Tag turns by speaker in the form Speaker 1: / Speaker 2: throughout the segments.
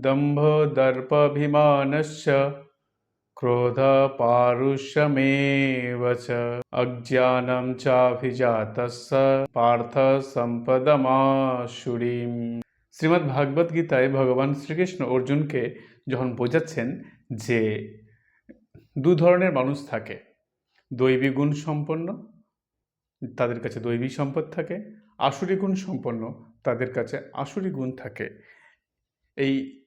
Speaker 1: दम्भदर्पभिमानश्च क्रोधपारुष्यमेव च अज्ञानं चाभिजातस्य পার্থ সম্পদমাশুরীম শ্রীমদ্ ভাগবত গীতায় ভগবান শ্রীকৃষ্ণ অর্জুনকে যখন বোঝাচ্ছেন যে দু ধরনের মানুষ থাকে দৈবী গুণ সম্পন্ন তাদের কাছে দৈবী সম্পদ থাকে আসুরি গুণ সম্পন্ন তাদের কাছে আসুরি গুণ থাকে এই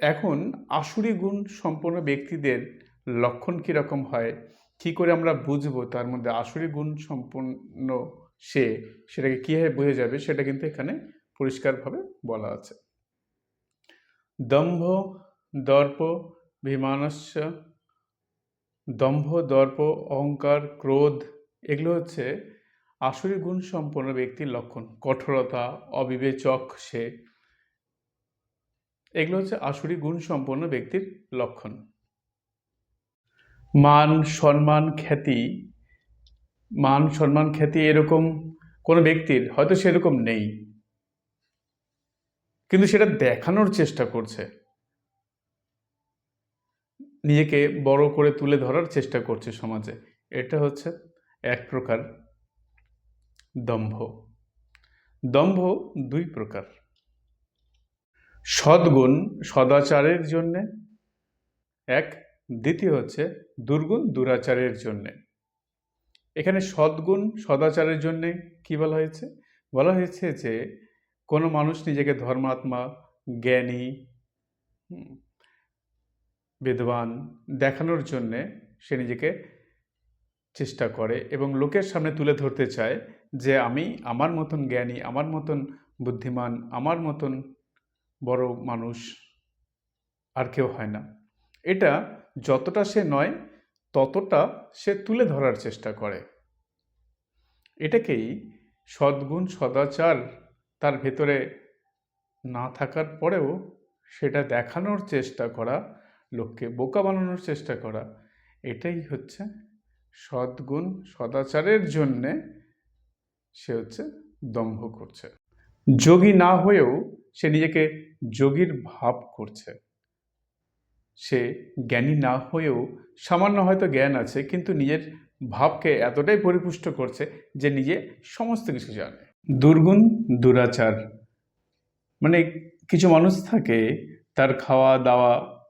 Speaker 1: এখন আসুরি গুণ সম্পন্ন ব্যক্তিদের লক্ষণ কীরকম হয়? কী করে আমরা বুঝব তার মধ্যে আসুরি গুণ সম্পন্ন সে সেটাকে কীভাবে বোঝা যাবে সেটা কিন্তু এখানে পরিষ্কারভাবে বলা আছে। দম্ভ দর্প বিমানস্য, দম্ভ দর্প অহংকার ক্রোধ এগুলো হচ্ছে আসুরি গুণ সম্পন্ন ব্যক্তির লক্ষণ। কঠোরতা, অবিবেচক সে এগুলো হচ্ছে আসুরি গুণ সম্পন্ন ব্যক্তির লক্ষণ। মান, সম্মান, খ্যাতি। মান, সম্মান, খ্যাতি এরকম কোনো ব্যক্তির হয়তো সেরকম নেই। কিন্তু সেটা দেখানোর চেষ্টা করছে। নিজেকে বড় করে তুলে ধরার চেষ্টা করছে সমাজে। এটা হচ্ছে এক প্রকার দম্ভ। দম্ভ দুই প্রকার। সদ্গুণ সদাচারের জন্যে। এক, দ্বিতীয় হচ্ছে দুর্গুণ দুরাচারের জন্যে। এখানে সদ্গুণ সদাচারের জন্যে কি বলা হয়েছে? বলা হয়েছে যে, কোনো মানুষ নিজেকে ধর্মাত্মা, জ্ঞানী বিদ্বান দেখানোর জন্যে সে নিজেকে চেষ্টা করে এবং লোকের সামনে তুলে ধরতে চায় যে, আমি আমার মতন জ্ঞানী, আমার মতন বুদ্ধিমান, আমার মতন বড় মানুষ আর কেউ হয় না। এটা যতটা সে নয়, ততটা সে তুলে ধরার চেষ্টা করে। এটাকেই সদ্গুণ সদাচার তার ভেতরে না থাকার পরেও সেটা দেখানোর চেষ্টা করা, লোককে বোকা বানানোর চেষ্টা করা, এটাই হচ্ছে সদ্গুণ সদাচারের জন্যে সে হচ্ছে দম্ভ করছে। যোগী না হয়েও সে নিজেকে যোগীর ভাব করছে। সে জ্ঞানী না হয়েও সামান্য হয়তো জ্ঞান আছে, কিন্তু নিজের ভাবকে এতটাই পরিপুষ্ট করছে যে নিজে সমস্ত কিছু জানে। দুর্গুণ দুরাচার। মানে কিছু মানুষ থাকে, তার খাওয়া দাওয়া,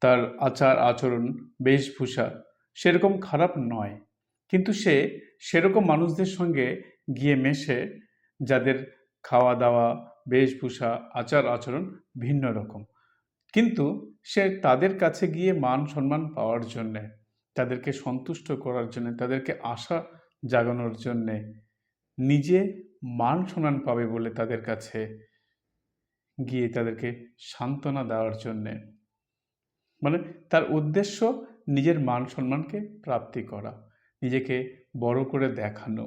Speaker 1: তার আচার আচরণ, বেশভূষা সেরকম খারাপ নয়। কিন্তু সে সেরকম মানুষদের সঙ্গে গিয়ে মেশে, যাদের খাওয়া দাওয়া বেশভূষা, আচার আচরণ ভিন্ন রকম। কিন্তু সে তাদের কাছে গিয়ে মান সম্মান পাওয়ার জন্যে, তাদেরকে সন্তুষ্ট করার জন্যে, তাদেরকে আশা জাগানোর জন্যে নিজে মান সম্মান পাবে বলে তাদের কাছে গিয়ে তাদেরকে সান্ত্বনা দেওয়ার জন্যে। মানে তার উদ্দেশ্য নিজের মান সম্মানকে প্রাপ্তি করা, নিজেকে বড় করে দেখানো।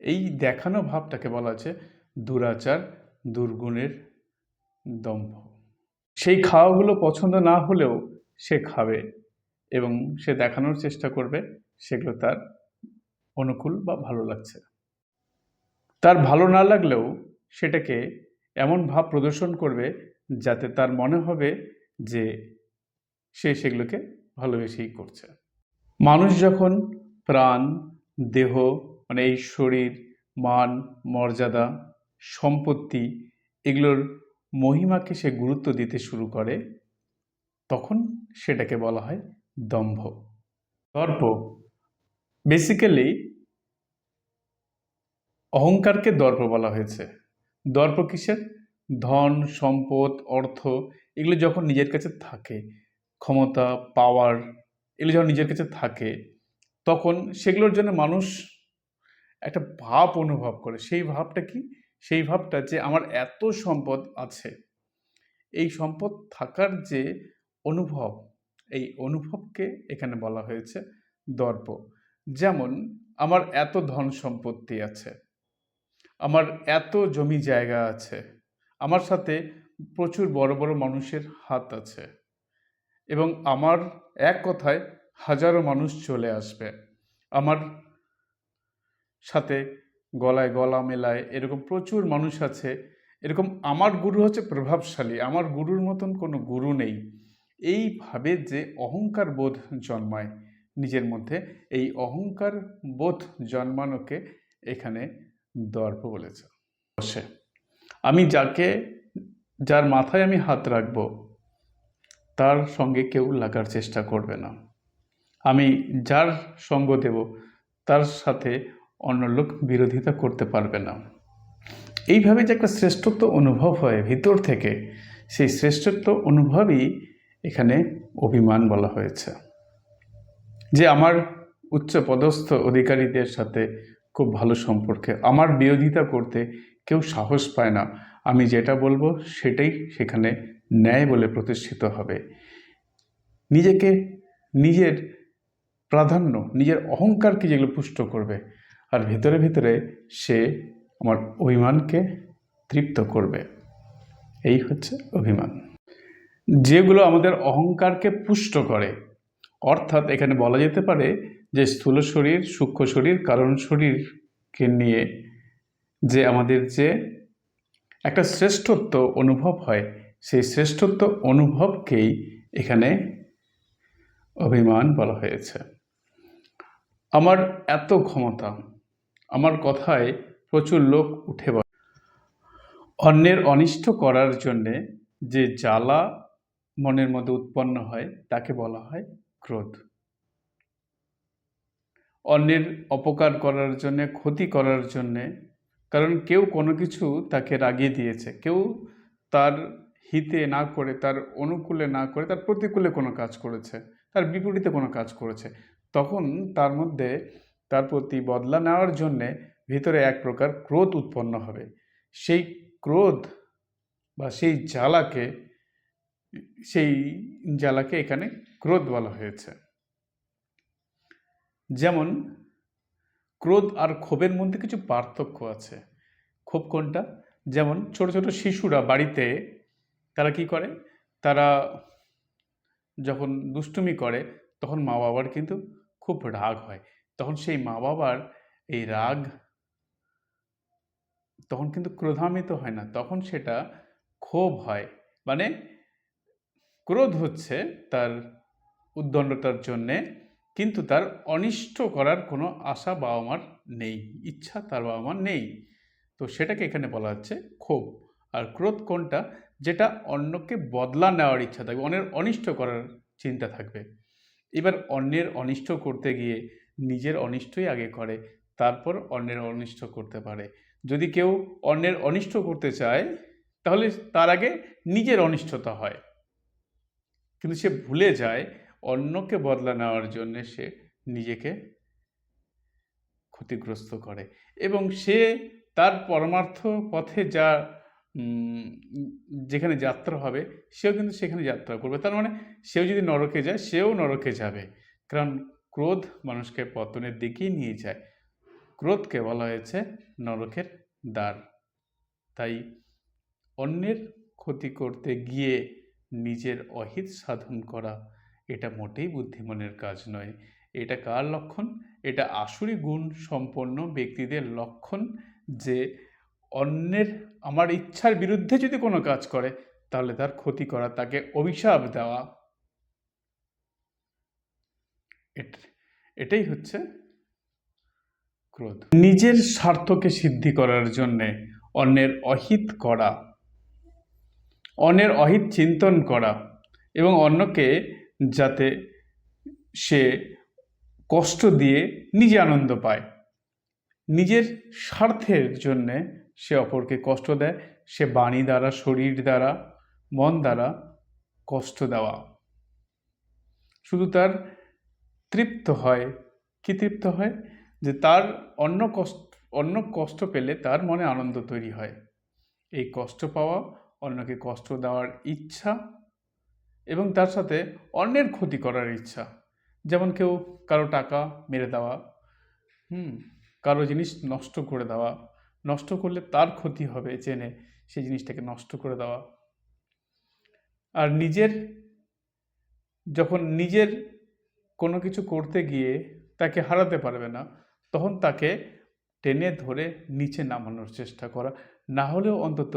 Speaker 1: এই দেখানো ভাবটাকে বলা আছে দুরাচার, দুর্গুণের দম্ভ। সেই খাওয়াগুলো পছন্দ না হলেও সে খাবে এবং সে দেখানোর চেষ্টা করবে, সেগুলো তার অনুকূল বা ভালো লাগছে। তার ভালো না লাগলেও সেটাকে এমন ভাব প্রদর্শন করবে যাতে তার মনে হবে যে সে সেগুলোকে ভালোবেসেই করছে। মানুষ যখন প্রাণ, দেহ মানে এই শরীর, মান, মর্যাদা সম্পত্তি এগুলোর মহিমাকে সে গুরুত্ব দিতে শুরু করে, তখন সেটাকে বলা হয় দম্ভ। দর্প বেসিক্যালি অহংকারকে দর্প বলা হয়েছে। দর্প কিসের? ধন, সম্পদ, অর্থ এগুলো যখন নিজের কাছে থাকে, ক্ষমতা পাওয়ার এগুলো যখন নিজের কাছে থাকে, তখন সেগুলোর জন্য মানুষ একটা ভাব অনুভব করে। সেই ভাবটা কি? সেই ভাবটা যে আমার এত সম্পদ আছে। এই সম্পদ থাকার যে অনুভব, এই অনুভবকে এখানে বলা হয়েছে দর্প। যেমন, আমার এত ধন সম্পত্তি আছে, আমার এত জমি জায়গা আছে, আমার সাথে প্রচুর বড় বড় মানুষের হাত আছে এবং আমার এক কথায় হাজারো মানুষ চলে আসবে। আমার সাথে গলায় গলা মেলায়, এরকম প্রচুর মানুষ আছে। এরকম আমার গুরু হচ্ছে প্রভাবশালী, আমার গুরুর মতন কোনো গুরু নেই। এইভাবে যে অহংকার বোধ জন্মায় নিজের মধ্যে, এই অহংকার বোধ জন্মানোকে এখানে দর্প বলেছে। বসে, আমি যাকে, যার মাথায় আমি হাত রাখব, তার সঙ্গে কেউ লাগার চেষ্টা করবে না। আমি যার সঙ্গ দেব, তার সাথে অন্য লোক বিরোধিতা করতে পারবে না। এইভাবে যে একটা শ্রেষ্ঠত্ব অনুভব হয় ভিতর থেকে, সেই শ্রেষ্ঠত্ব অনুভবই এখানে অভিমান বলা হয়েছে। যে আমার উচ্চ পদস্থ অধিকারীদের সাথে খুব ভালো সম্পর্কে, আমার বিরোধিতা করতে কেউ সাহস পায় না, আমি যেটা বলব সেটাই সেখানে ন্যায় বলে প্রতিষ্ঠিত হবে। নিজেকে নিজের প্রাধান্য, নিজের অহংকারকে যেগুলো পুষ্ট করবে আর ভিতরে ভিতরে সে আমার অভিমানকে তৃপ্ত করবে। এই হচ্ছে অভিমান। যেগুলো আমাদের অহংকারকে পুষ্ট করে। অর্থাৎ এখানে বলা যেতে পারে যে স্থূল শরীর, সূক্ষ্ম শরীর, কারণ শরীরকে নিয়ে যে আমাদের যে একটা শ্রেষ্ঠত্ব অনুভব হয়, সেই শ্রেষ্ঠত্ব অনুভবকেই এখানে অভিমান বলা হয়েছে। আমার এত ক্ষমতা আমার কথায় প্রচুর লোক উঠে বসে। অন্যের অনিষ্ট করার জন্যে যে জ্বালা মনের মধ্যে উৎপন্ন হয়, তাকে বলা হয় ক্রোধ। অন্যের অপকার করার জন্যে, ক্ষতি করার জন্যে, কারণ কেউ কোনো কিছু তাকে রাগিয়ে দিয়েছে। কেউ তার হিতে না করে, তার অনুকূলে না করে, তার প্রতিকূলে কোনো কাজ করেছে, তার বিপরীতে কোনো কাজ করেছে, তখন তার মধ্যে তার প্রতি বদলা নেওয়ার জন্যে ভিতরে এক প্রকার ক্রোধ উৎপন্ন হবে। সেই ক্রোধ বা সেই জ্বালাকে সেই জ্বালাকে এখানে ক্রোধ বলা হয়েছে। যেমন, ক্রোধ আর ক্ষোভের মধ্যে কিছু পার্থক্য আছে। ক্ষোভ কোনটা? যেমন, ছোট ছোট শিশুরা বাড়িতে তারা কি করে? তারা যখন দুষ্টুমি করে, তখন মা বাবার কিন্তু খুব রাগ হয়। তখন সেই মা বাবার এই রাগ তখন কিন্তু ক্রোধান্বিত হয় না। তখন সেটা ক্ষোভ হয়। মানে ক্রোধ হচ্ছে তার উদ্দণ্ডতার জন্যে, কিন্তু তার অনিষ্ট করার কোনো আশা বাবা মার নেই, ইচ্ছা তার বাবা মার নেই। তো সেটাকে এখানে বলা হচ্ছে ক্ষোভ। আর ক্রোধ কোনটা? যেটা অন্যকে বদলা নেওয়ার ইচ্ছা থাকবে, অন্যের অনিষ্ট করার চিন্তা থাকবে। এবার অন্যের অনিষ্ট করতে গিয়ে নিজের অনিষ্টই আগে করে, তারপর অন্যের অনিষ্ট করতে পারে। যদি কেউ অন্যের অনিষ্ট করতে চায়, তাহলে তার আগে নিজের অনিষ্টতা হয়। কিন্তু সে ভুলে যায় অন্যকে বদলা নেওয়ার জন্যে সে নিজেকে ক্ষতিগ্রস্ত করে। এবং সে তার পরমার্থ পথে যা যেখানে যাত্রা হবে, সেও কিন্তু সেখানে যাত্রা করবে। তার মানে সেও যদি নরকে যায়, সেও নরকে যাবে। কারণ ক্রোধ মানুষকে পতনের দিকেই নিয়ে যায়। ক্রোধকে বলা হয়েছে নরকের দ্বার। তাই অন্যের ক্ষতি করতে গিয়ে নিজের অহিত সাধন করা, এটা মোটেই বুদ্ধিমানের কাজ নয়। এটা কার লক্ষণ? এটা আসুরি গুণ সম্পন্ন ব্যক্তিদের লক্ষণ যে অন্যের, আমার ইচ্ছার বিরুদ্ধে যদি কোনো কাজ করে, তাহলে তার ক্ষতি করা, তাকে অভিশাপ দেওয়া এটাই হচ্ছে ক্রোধ। নিজের স্বার্থকে সিদ্ধি করার জন্যে অন্যের অহিত করা, অন্যের অহিত চিন্তন করা এবং অন্যকে যাতে সে কষ্ট দিয়ে নিজে আনন্দ পায়। নিজের স্বার্থের জন্যে সে অপরকে কষ্ট দেয়, সে বাণী দ্বারা, শরীর দ্বারা, মন দ্বারা কষ্ট দেওয়া। শুধু তার তৃপ্ত হয়। কি তৃপ্ত হয়? যে তার অন্য কষ্ট অন্য কষ্ট পেলে তার মনে আনন্দ তৈরি হয়। এই কষ্ট পাওয়া, অন্যকে কষ্ট দেওয়ার ইচ্ছা এবং তার সাথে অন্যের ক্ষতি করার ইচ্ছা। যেমন কেউ কারও টাকা মেরে দেওয়া, হুম, কারও জিনিস নষ্ট করে দেওয়া, নষ্ট করলে তার ক্ষতি হবে জেনে সেই জিনিসটাকে নষ্ট করে দেওয়া। আর নিজের, যখন নিজের কোনো কিছু করতে গিয়ে তাকে হারাতে পারবে না, তখন তাকে টেনে ধরে নিচে নামানোর চেষ্টা করা। না হলেও অন্তত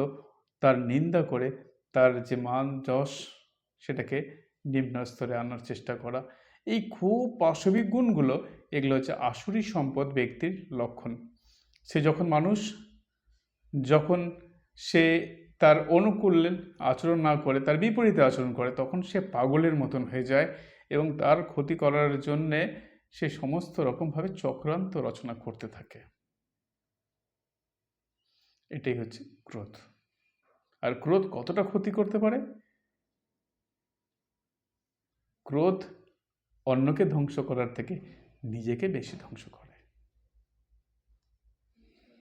Speaker 1: তার নিন্দা করে তার যে মান যশ, সেটাকে নিম্ন স্তরে আনার চেষ্টা করা। এই খুব পাশবিক গুণগুলো, এগুলো হচ্ছে আসুরি সম্পদ ব্যক্তির লক্ষণ। সে যখন মানুষ, যখন সে তার অনুকূল আচরণ না করে, তার বিপরীতে আচরণ করে, তখন সে পাগলের মতন হয়ে যায়। এবং তার ক্ষতি করার জন্যে সে সমস্ত রকমভাবে চক্রান্ত রচনা করতে থাকে। এটাই হচ্ছে ক্রোধ। আর ক্রোধ কতটা ক্ষতি করতে পারে? ক্রোধ অন্যকে ধ্বংস করার থেকে নিজেকে বেশি ধ্বংস করে।